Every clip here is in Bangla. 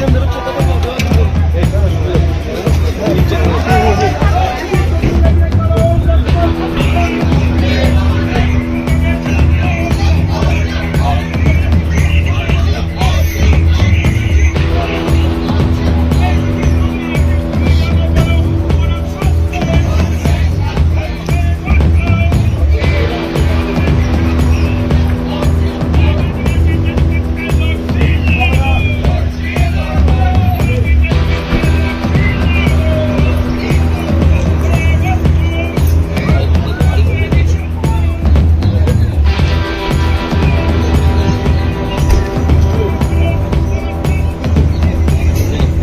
Yandırıp.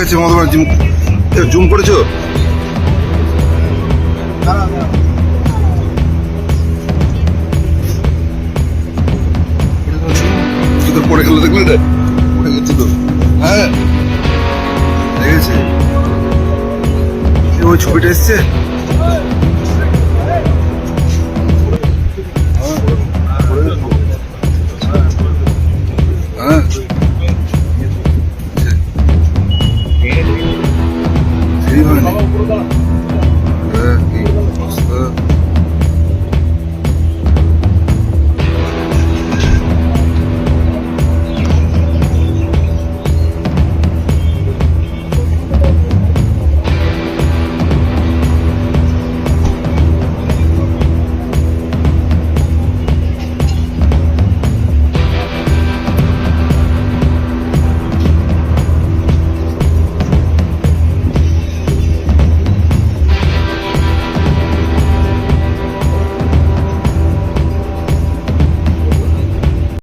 মমতা জুম জুম করেছ? পড়ে গেল, দেখলে রে পড়ে গেছি তো হ্যাঁ। দেখেছে ওই ছবিটা এসছে?